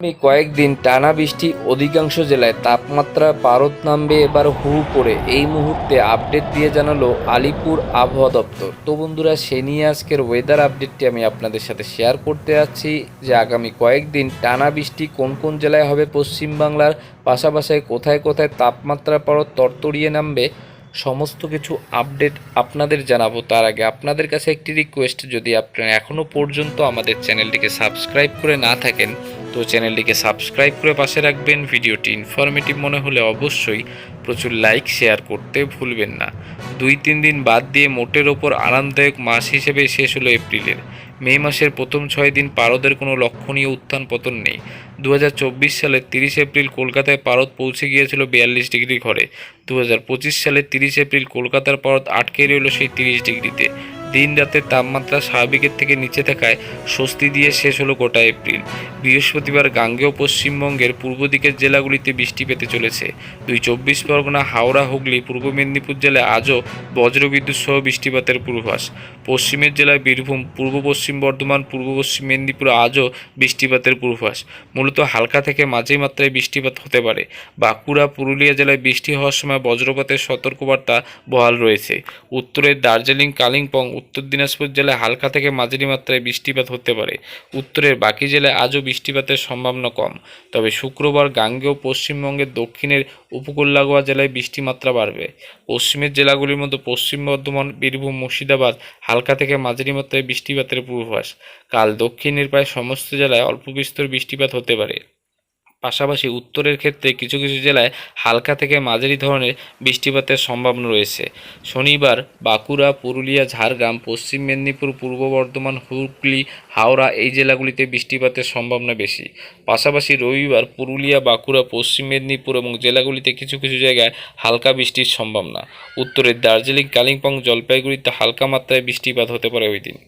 আগামী কয়েকদিন টানা বৃষ্টি অধিকাংশ জেলায় তাপমাত্রা পারদ নামবে এবার হু করে। এই মুহূর্তে আপডেট দিয়ে জানালো আলিপুর আবহাওয়া দপ্তর। তো বন্ধুরা, সে নিয়ে আজকের ওয়েদার আপডেটটি আমি আপনাদের সাথে শেয়ার করতে যাচ্ছি যে আগামী কয়েকদিন টানা বৃষ্টি কোন কোন জেলায় হবে পশ্চিমবাংলার, পাশাপাশি কোথায় কোথায় তাপমাত্রা পারদ তরতরিয়ে নামবে, সমস্ত কিছু আপডেট আপনাদের জানাব। তার আগে আপনাদের কাছে একটি রিকোয়েস্ট যদি আপনারা এখনও পর্যন্ত আমাদের চ্যানেলটিকে সাবস্ক্রাইব করে না থাকেন তো চ্যানেলটিকে সাবস্ক্রাইব করে পাশে রাখবেন। ভিডিওটি ইনফরমেটিভ মনে হলে অবশ্যই প্রচুর লাইক শেয়ার করতে ভুলবেন না। দুই তিন দিন বাদ দিয়ে মোটের ওপর আরামদায়ক মাস হিসেবে শেষ হলো এপ্রিলের। মে মাসের প্রথম ছয় দিন পারদের কোনো লক্ষণীয় উত্থান পতন নেই। দু হাজার চব্বিশ সালের তিরিশ এপ্রিল কলকাতায় পারদ পৌঁছে গিয়েছিল বিয়াল্লিশ ডিগ্রি ঘরে। দু হাজার পঁচিশ সালের তিরিশ এপ্রিল কলকাতার পারদ আটকে রইল সেই তিরিশ ডিগ্রিতে। দিন রাতের তাপমাত্রা স্বাভাবিকের থেকে নিচে থাকায় স্বস্তি দিয়ে শেষ হলো গোটা এপ্রিল। বৃহস্পতিবার গাঙ্গেয় পশ্চিমবঙ্গের পূর্ব দিকের জেলাগুলিতে বৃষ্টি পেতে চলেছে। দুই চব্বিশ পরগনা, হাওড়া, হুগলি, পূর্ব মেদিনীপুর জেলায় আজও বজ্রবিদ্যুৎ সহ বৃষ্টিপাতের পূর্বাভাস। পশ্চিমের জেলায় বীরভূম, পূর্ব পশ্চিম বর্ধমান, পূর্ব পশ্চিম মেদিনীপুর আজও বৃষ্টিপাতের পূর্বাভাস। মূলত হালকা থেকে মাঝে মাত্রায় বৃষ্টিপাত হতে পারে। বাঁকুড়া, পুরুলিয়া জেলায় বৃষ্টি হওয়ার সময় বজ্রপাতের সতর্কবার্তা বহাল রয়েছে। উত্তরের দার্জিলিং, কালিম্পং উত্তর দিনাজপুর জেলায় হালকা থেকে মাঝারি মাত্রায় বৃষ্টিপাত হতে পারে। উত্তরের বাকি জেলায় আজও বৃষ্টিপাতের সম্ভাবনা কম। তবে শুক্রবার গাঙ্গেয় পশ্চিমবঙ্গের দক্ষিণের উপকূল লাগোয়া জেলায় বৃষ্টিমাত্রা বাড়বে। পশ্চিমের জেলাগুলির মধ্যে পশ্চিম বর্ধমান, বীরভূম, মুর্শিদাবাদ হালকা থেকে মাঝারি মাত্রায় বৃষ্টিপাতের পূর্বাভাস। কাল দক্ষিণের প্রায় সমস্ত জেলায় অল্প বিস্তর বৃষ্টিপাত হতে পারে। পাশাপাশি উত্তরের ক্ষেত্রে কিছু কিছু জেলায় হালকা থেকে মাঝারি ধরনের বৃষ্টিপাতের সম্ভাবনা রয়েছে। শনিবার বাঁকুড়া, পুরুলিয়া, ঝাড়গ্রাম, পশ্চিম মেদিনীপুর, পূর্ব বর্ধমান, হুগলি, হাওড়া এই জেলাগুলিতে বৃষ্টিপাতের সম্ভাবনা বেশি। পাশাপাশি রবিবার পুরুলিয়া, বাঁকুড়া, পশ্চিম মেদিনীপুর এবং জেলাগুলিতে কিছু কিছু জায়গায় হালকা বৃষ্টির সম্ভাবনা। উত্তরের দার্জিলিং, কালিম্পং, জলপাইগুড়িতে হালকা মাত্রায় বৃষ্টিপাত হতে পারে ওই দিন